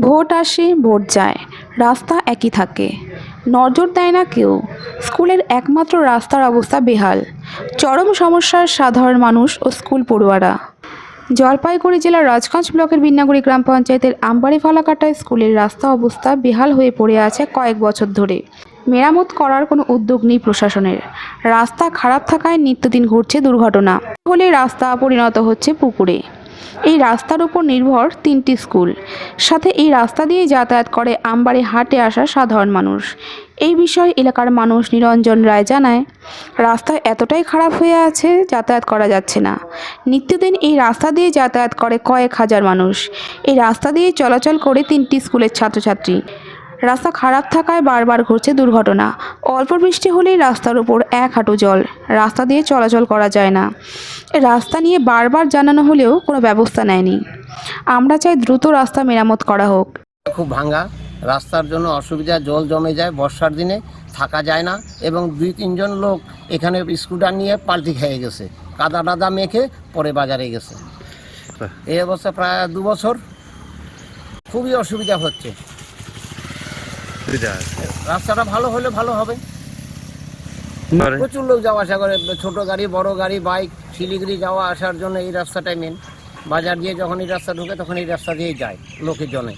Vote আসে, vote যায়। রাস্তা একই থাকে। নজর দেয় না কেউ। স্কুলের একমাত্র রাস্তার অবস্থা বেহাল। চরম সমস্যার সাধারণ মানুষ ও স্কুল পড়ুয়ারা। জলপাইগুড়ি জেলার রাজগঞ্জ ব্লকের বিন্নাগুড়ি গ্রাম পঞ্চায়েতের আমবাড়ি ফালাকাটায় স্কুলের রাস্তা অবস্থা বেহাল হয়ে পড়ে আছে কয়েক বছর ধরে। মেরামত করার কোনো উদ্যোগ নেই প্রশাসনের। রাস্তা খারাপ থাকায় নিত্যদিন ঘটছে দুর্ঘটনা। হলে রাস্তা পরিণত হচ্ছে পুকুরে। এই রাস্তার উপর নির্ভর তিনটি স্কুল। সাথে এই রাস্তা দিয়ে যাতায়াত করে আমবাড়ি হাটে আসা সাধারণ মানুষ। এই বিষয়ে এলাকার মানুষ নিরঞ্জন রায় জানায়, রাস্তা এতটাই খারাপ হয়ে আছে, যাতায়াত করা যাচ্ছে না। নিত্যদিন এই রাস্তা দিয়ে যাতায়াত করে কয়েক হাজার মানুষ। এই রাস্তা দিয়ে চলাচল করে তিনটি স্কুলের ছাত্রছাত্রী। রাস্তা খারাপ থাকায় বারবার ঘটছে দুর্ঘটনা। অল্প বৃষ্টি হলেই রাস্তার উপর এক হাঁটু জল। রাস্তা দিয়ে চলাচল করা যায় না। রাস্তা নিয়ে বারবার জানানো হলেও কোনো ব্যবস্থা নেয়নি। আমরা চাই দ্রুত রাস্তা মেরামত করা হোক। খুব ভাঙা রাস্তার জন্য অসুবিধা, জল জমে যায়, বর্ষার দিনে থাকা যায় না এবং দুই, তিনজন লোক এখানে স্কুটার নিয়ে পাল্টি খেয়ে গেছে। কাদা টাদা মেখে পরে বাজারে গেছে। এই অবস্থা প্রায় দু বছর। খুবই অসুবিধা হচ্ছে। সুবিধা আছে। রাস্তাটা ভালো হলে ভালো হবে। প্রচুর লোক যাওয়া আসা করে ছোট গাড়ি বড় গাড়ি বাইক শিলিগুড়ি যাওয়া আসার জন্য এই রাস্তাটাই মেন বাজার দিয়ে যখন এই রাস্তা ঢুকে তখন এই রাস্তা দিয়েই যায় লোকের জনে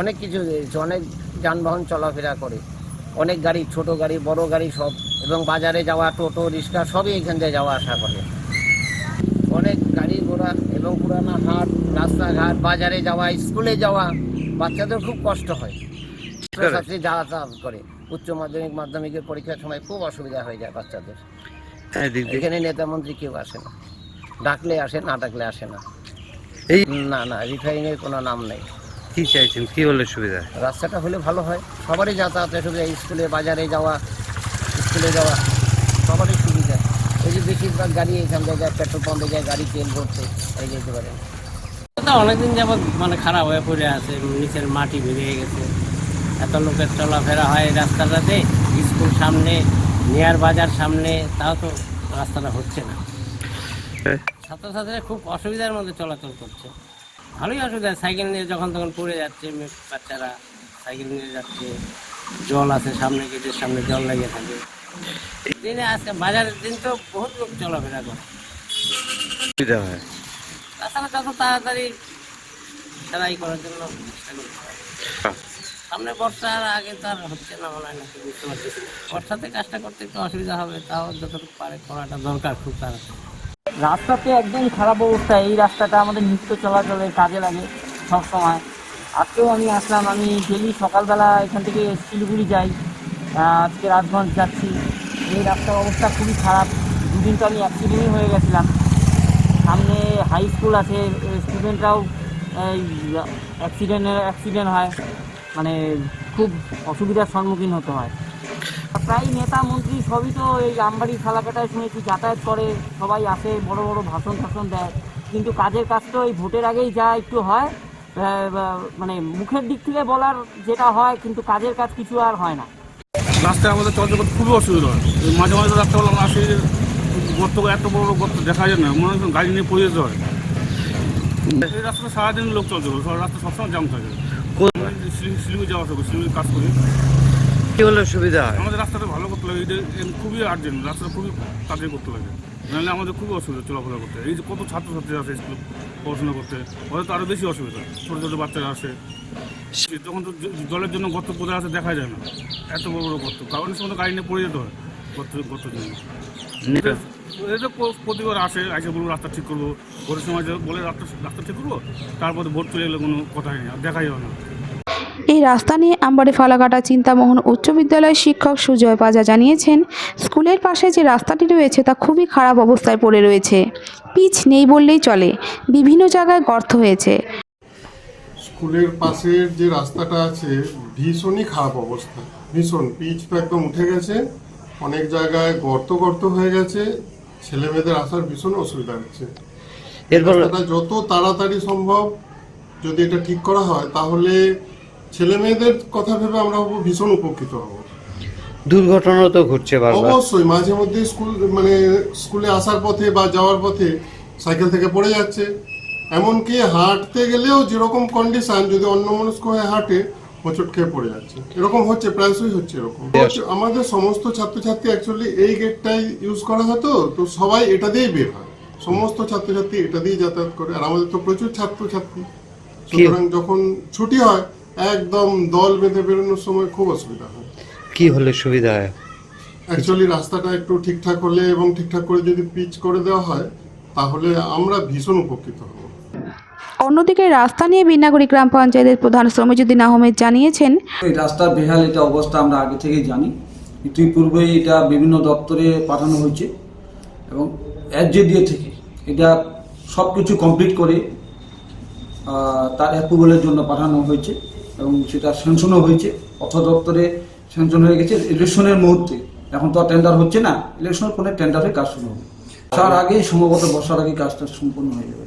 অনেক কিছু অনেক যানবাহন চলাফেরা করে। অনেক গাড়ি ছোট গাড়ি বড় গাড়ি সব। এবং বাজারে যাওয়া টোটো রিক্সা সবই এখান দিয়ে যাওয়া আসা করে। অনেক গাড়ি ঘোড়া এবং পুরানা হাট রাস্তাঘাট বাজারে যাওয়া স্কুলে যাওয়া বাচ্চাদের খুব কষ্ট হয়। ছাত্রছাত্রী যাতায়াত করে। উচ্চ মাধ্যমিক মাধ্যমিকের পরীক্ষার সময় খুব অসুবিধা হয়ে যায় বাচ্চাদের। এদিক এখানে নেতা মন্ত্রী কেউ আসে না। ডাকলে আসে না ডাকলে আসে না। এই না না রিফাইং এর কোনো নাম নেই। কি চাইছেন? কি হলে সুবিধা? রাস্তাটা হলে ভালো হয়। সবারই যাতায়াতের সুবিধা। স্কুলে বাজারে যাওয়া স্কুলে যাওয়া সবারই সুবিধা। এই যে বেশিরভাগ গাড়ি এখান থেকে যায় পেট্রোল পাম্পে যায় গাড়ি তেল ভরছে এই যেতে পারে তো অনেকদিন যাবৎ মানে খারাপ হয়ে পড়ে আছে নিচের মাটি বেরিয়ে গেছে। এত লোকের চলাফেরা হয় রাস্তাটাতে স্কুল সামনে নিয়ার বাজার সামনে তাও তো রাস্তাটা হচ্ছে না হ্যাঁ। ছাত্রছাত্রীরা খুব অসুবিধার মধ্যে চলাচল করছে ভালোই অসুবিধা সাইকেল নিয়ে যখন তখন পড়ে যাচ্ছে বাচ্চারা সাইকেল নিয়ে যাচ্ছে জল আছে সামনে গেটের সামনে জল লেগে থাকে দিনে আজকে বাজারের দিন তো বহুত লোক চলাফেরা করে তাছাড়া যত তাড়াতাড়ি সেলাই করার জন্য চেষ্টা করতে। সামনে বর্ষার আগে তো আর হচ্ছে না মনে হয় নাকি বুঝতে পারছি বর্ষাতে কাজটা করতে একটু অসুবিধা হবে, তাও যতটুকু পারে করাটা দরকার খুব তাড়াতাড়ি। রাস্তাতে একদম খারাপ অবস্থা, এই রাস্তাটা আমাদের নিত্য চলাচলের কাজে লাগে সবসময় আজকেও আমি আসলাম, আমি ডেলি সকালবেলা এখান থেকে শিলিগুড়ি যাই আজকে রাজগঞ্জ যাচ্ছি। এই রাস্তার অবস্থা খুবই খারাপ, দুদিন তো আমি অ্যাক্সিডেন্টই হয়ে গেছিলাম। সামনে হাই স্কুল আছে স্টুডেন্টরাও এই অ্যাক্সিডেন্টের অ্যাক্সিডেন্ট হয়। মানে খুব অসুবিধার সম্মুখীন হতে হয়। প্রায় নেতা, মন্ত্রী সবই তো এই আমবাড়ি ফালাকাটায় শুনেছি যাতায়াত করে, সবাই আসে, বড় বড় ভাষণ টাষণ দেয়। কিন্তু কাজের কাজ তো এই ভোটের আগেই যা একটু হয় মানে মুখের দিক থেকে বলার যেটা হয়, কিন্তু কাজের কাজ কিছু আর হয় না। রাস্তায় আমাদের চলাচল করতে খুবই অসুবিধা হয়। মাঝে মাঝে রাস্তাগুলো আমরা আসি গর্ত এত বড় বড় গর্ত দেখা যায় না, মনে হয় গাড়ি নিয়ে পড়ে যেতে হয়। এই রাস্তাটা সারাদিন লোক হবে রাস্তা সবসময় জাম থাকে। শিলিগুড়ি যাওয়া থাকবে শিলিগুড়ি কাজ করি। কি হলে সুবিধা হয়? আমাদের রাস্তাটা ভালো করতে লাগে এটা খুবই আর্জেন্ট রাস্তাটা খুবই তাড়াতাড়ি করতে লাগে। নাহলে আমাদের খুবই অসুবিধা চলাফেরা করতে। এই যে কত ছাত্রছাত্রী আসে স্কুল পড়াশোনা করতে ওদের তো আরও বেশি অসুবিধা ছোটো ছোটো বাচ্চারা আসে তখন তো জলের জন্য গর্ত কোথায় আসে দেখা যায় না। এত বড় বড় গর্ত কারণ সময় গাড়ি নিয়ে পড়ে যেতে হয় গর্ত গর্তের জন্য। এটা প্রতিবার আসে এসে বলব রাস্তা ঠিক করব। ভোটের সময় বলে রাস্তা রাস্তা ঠিক করব তারপরে ভোট চলে গেলে কোনো কথাই নেই আর দেখাই হয় না। এই রাস্তা নিয়ে আমবাড়ি ফালাকাটা চিন্তামোহন উচ্চ বিদ্যালয়ের শিক্ষক সুজয় পাজা জানিয়েছেন স্কুলের পাশে যে রাস্তাটি রয়েছে তা খুবই খারাপ অবস্থায় পড়ে রয়েছে। পিচ নেই বললেই চলে বিভিন্ন জায়গায় গর্ত হয়েছে। স্কুলের পাশের যে রাস্তাটা আছে ভীষণই খারাপ অবস্থা। ভীষণ পিচ তো একদম উঠে গেছে। অনেক জায়গায় গর্ত গর্ত হয়ে গেছে। ছেলে মেয়েদের আসার ভীষণ অসুবিধা হচ্ছে। এরপর যত তাড়াতাড়ি সম্ভব যদি এটা ঠিক করা হয় তাহলে ছেলে মেয়েদের কথা ভেবে আমরা ভীষণ উপকৃত হব। দুর্ঘটনা তো ঘটছে অবশ্যই মাঝে মধ্যে স্কুল মানে স্কুলে আসার পথে বা যাওয়ার পথে সাইকেল থেকে পড়ে যাচ্ছে। এমনকি হাঁটতে গেলেও যেরকম কন্ডিশন যদি অন্য মনস্ক হয়ে হাঁটে হোঁচট খেয়ে পড়ে যাচ্ছে। এরকম হচ্ছে প্রায়শই হচ্ছে এরকম। আমাদের সমস্ত ছাত্রছাত্রী অ্যাকচুয়ালি এই গেটটাই ইউজ করা হতো তো সবাই এটা দিয়েই বের হয়। সমস্ত ছাত্রছাত্রী এটা দিয়েই যাতায়াত করে। আর আমাদের তো প্রচুর ছাত্রছাত্রী। সুতরাং যখন ছুটি হয় একদম দল বেঁধে বেরোনোর সময় খুব অসুবিধা হয়। কি হলে সুবিধা হয়? অ্যাকচুয়ালি রাস্তাটা একটু ঠিকঠাক হলে এবং ঠিকঠাক করে যদি পিচ করে দেওয়া হয় তাহলে আমরা ভীষণ উপকৃত হব। অন্যদিকে রাস্তা নিয়ে বিনাগরী গ্রাম পঞ্চায়েতের প্রধান শ্রমিজুদ্দিন আহমেদ জানিয়েছেন, এই রাস্তার বেহাল এটা অবস্থা আমরা আগে থেকেই জানি। ইতিপূর্বে এটা বিভিন্ন দপ্তরে পাঠানো হয়েছে এবং দিয়ে থেকে এটা সব কিছু কমপ্লিট করে তার অ্যাপ্রুভালের জন্য পাঠানো হয়েছে এবং সেটা স্যাংশনও হয়েছে। অর্থ দপ্তরে স্যাংশন হয়ে গেছে। ইলেকশনের মুহূর্তে এখন তো টেন্ডার হচ্ছে না। ইলেকশনের পরে টেন্ডারে কাজ শুরু হবে বর্ষার আগেই সম্ভবত বর্ষার আগে কাজটা সম্পূর্ণ হয়ে যাবে।